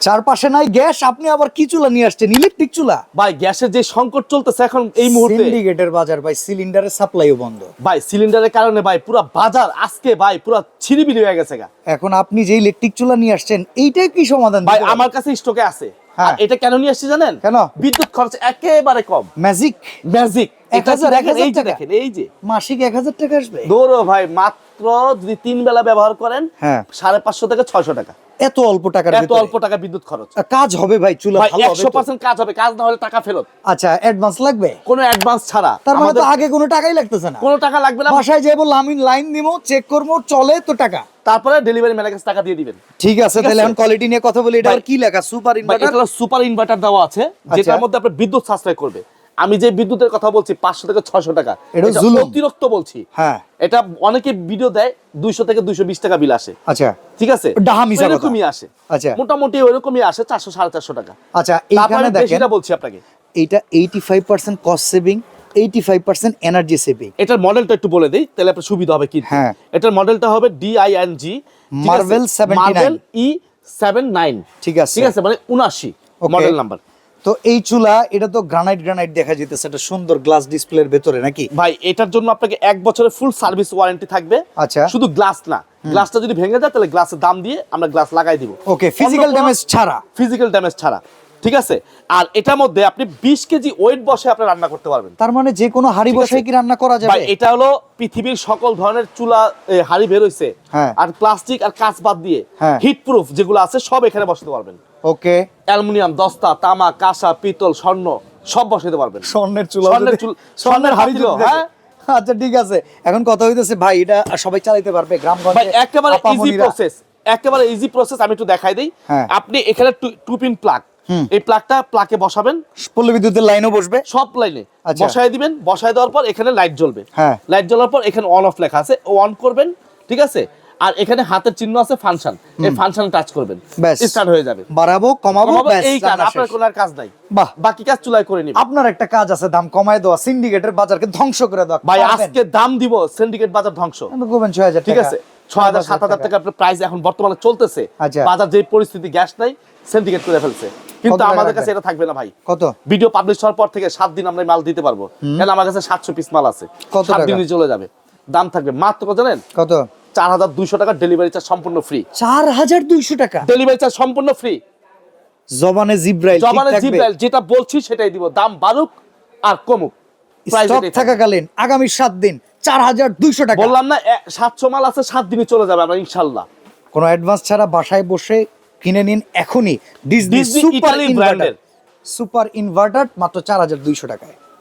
চারপাশে নাই গ্যাস আপনি আবার কি চুলা নিয়ে আসছেন? ইলেকট্রিক চুলা? ভাই গ্যাসের যে সংকট চলতেছে এখন এই মুহূর্তে সিন্ডিকেটের বাজার ভাই সিলিন্ডারের সাপ্লাইও বন্ধ। ভাই সিলিন্ডারের কারণে ভাই পুরো বাজার আজকে ভাই পুরো ছিরিবিরি হয়ে গেছে গা। এখন আপনি যে ইলেকট্রিক চুলা নিয়ে আসছেন এইটাই কি সমাধান ভাই আমার কাছে স্টকে আছে। হ্যাঁ। এটা কেন নিয়ে আসছি জানেন? কেন? বিদ্যুৎ খরচ একেবারে কম। ম্যাজিক ম্যাজিক এক হাজার, এক হাজার? দেখেন এই যে। মাসিক এক হাজার টাকা আসবে? দৌড়ো ভাই মাত্র যদি তিন বেলা ব্যবহার করেন হ্যাঁ। সাড়ে পাঁচশো থেকে ছয়শো টাকা। এত অল্প টাকার এত অল্প টাকা বিদ্যুৎ খরচ। কাজ হবে ভাই চুলা ভালো হবে একশো তো? পার্সেন্ট কাজ হবে কাজ না হলে টাকা ফেরত। আচ্ছা অ্যাডভান্স লাগবে? কোনো অ্যাডভান্স ছাড়া। তার মানে তো আগে কোনো টাকাই লাগতেছে না। কোনো টাকা লাগবে না। বাসায় যাব আমি লাইন দিবো চেক করব চলে তো টাকা। তারপরে ডেলিভারি ম্যানের কাছে টাকা দিয়ে দিবেন। ঠিক আছে তাহলে? এখন কোয়ালিটি নিয়ে কথা বলি। এটা আবার কি লেখা? সুপার ইনভার্টার এটা সুপার ইনভার্টার দেওয়া আছে আচ্ছা। যেটার মধ্যে আপনার বিদ্যুৎ সাশ্রয় করবে। আমি যে বিদ্যুতের কথা বলছি পাঁচশো থেকে ছয়শো টাকা। এটা এটা অতিরিক্ত বলছি। হ্যাঁ। এটা অনেকে ভিডিও দেয় দুইশো থেকে দুইশো বিশ টাকা বিল আসে। আচ্ছা। ঠিক আছে। এরকমই আসে। আচ্ছা। মোটামুটি ওরকমই আসে চারশো সাড়ে চারশো টাকা। আচ্ছা এইখানে দেখেন বলছি আপনাকে। এইটা eighty five percent cost saving eighty five percent energy saving এটার মডেলটা একটু বলে দিই তাহলে আপনার সুবিধা হবে কি হ্যাঁ। এটার মডেলটা হবে D I N G Marvel 79 Marvel E seven nine ঠিক আছে। ঠিক আছে মানে উনাশি Okay. মডেল নাম্বার তো এই চুলা এটা তো গ্রানাইট গ্রানাইট দেখা যেতেছে এটা সুন্দর গ্লাস ডিসপ্লের ভেতরে নাকি? ভাই এটার জন্য আপনাকে এক বছরের ফুল সার্ভিস ওয়ারেন্টি থাকবে। আচ্ছা। শুধু গ্লাস না। গ্লাসটা যদি ভেঙে যায় তাহলে গ্লাসের দাম দিয়ে আমরা গ্লাস লাগাই দিব। ওকে ফিজিক্যাল ড্যামেজ ছাড়া। ফিজিক্যাল ড্যামেজ ছাড়া। ঠিক আছে? আর এটার মধ্যে আপনি বিশ কেজি ওয়েট বসে আপনি রান্না করতে পারবেন। তার মানে যে কোনো হাড়ি। বসাই কি রান্না করা যাবে? এটা হলো পৃথিবীর সকল ধরনের চুলা হাড়ি বের হইছে। হ্যাঁ। আর প্লাস্টিক আর কাঁচ বাদ দিয়ে হ্যাঁ। হিট প্রুফ যেগুলো আছে সব এখানে বসাতে পারবেন। ওকে। অ্যালুমিনিয়াম দস্তা তামা কাঁসা পিতল স্বর্ণ সব বসাতে পারবেন। স্বর্ণের চুলা স্বর্ণের চুল- স্বর্ণের হাড়ি হ্যাঁ? আচ্ছা ঠিক আছে। এখন কথা হইতেছে ভাই এটা সবাই চালাতে পারবে গ্রামগঞ্জে একেবারে ইজি প্রসেস একেবারে ইজি প্রসেস আমি একটু দেখাই দিই। হ্যাঁ। আপনি এখানে টু পিন প্লাগ এই প্লাগটা প্লাগে বসাবেন। পল্লী বিদ্যুতের লাইনও বসবে। সব লাইনে আচ্ছা। বসায় দিবেন বসায় দেওয়ার পর এখানে লাইট জ্বলবে। হ্যাঁ। লাইট জ্বলার পর এখানে অন অফ লেখা আছে অন করবেন ঠিক আছে? আর এখানে হাতের চিহ্ন আছে ফাংশন এই ফাংশনে টাচ করবেন। স্টার্ট হয়ে যাবে। বাড়াবো কমাবো এই কাজ আপনার। কোনো আর কাজ নাই। বাহ। বাকি কাজ চুলাই করে নিবেন। আপনার একটা কাজ আছে দাম কমায় দেওয়া সিন্ডিকেটের বাজারকে ধ্বংস করে দেওয়া। ভাই আজকে দাম দিব সিন্ডিকেট বাজার ধ্বংস। ছয় হাজার ঠিক আছে? ছয় হাজার সাত হাজার টাকা। আপনার প্রাইস এখন বর্তমানে চলতেছে। আচ্ছা। বাজার যে পরিস্থিতি গ্যাস নাই সিন্ডিকেট করে ফেলছে। কিন্তু আমাদের কাছে এটা থাকবে না ভাই। কত? ভিডিও পাবলিশ হওয়ার পর থেকে সাত দিন আমরা মাল দিতে পারব। কেন আমার কাছে সাতশো পিস মাল আছে। কত সাত দিনই চলে যাবে। দাম থাকবে মাত্র কত জানেন? কত? চার হাজার দুইশো টাকা ডেলিভারি চার্জ সম্পূর্ণ ফ্রি চার হাজার দুইশো টাকা? ডেলিভারি চার্জ সম্পূর্ণ ফ্রি জবানে জিব্রাইল জবানে জিব্রাইল যেটা বলছি সেটাই দিব। দাম বাড়ুক আর কমুক। স্টক। থাকাকালীন আগামী সাত দিন চার হাজার দুইশো টাকা। বললাম না সাতশো মাল আছে সাত দিনে চলে যাবে আমরা ইনশাল্লাহ। কোনো অ্যাডভান্স ছাড়া বাসায় বসে কিনে নিন এখনই Disney super inverter super inverter মাত্র চার হাজার দুইশো টাকায়।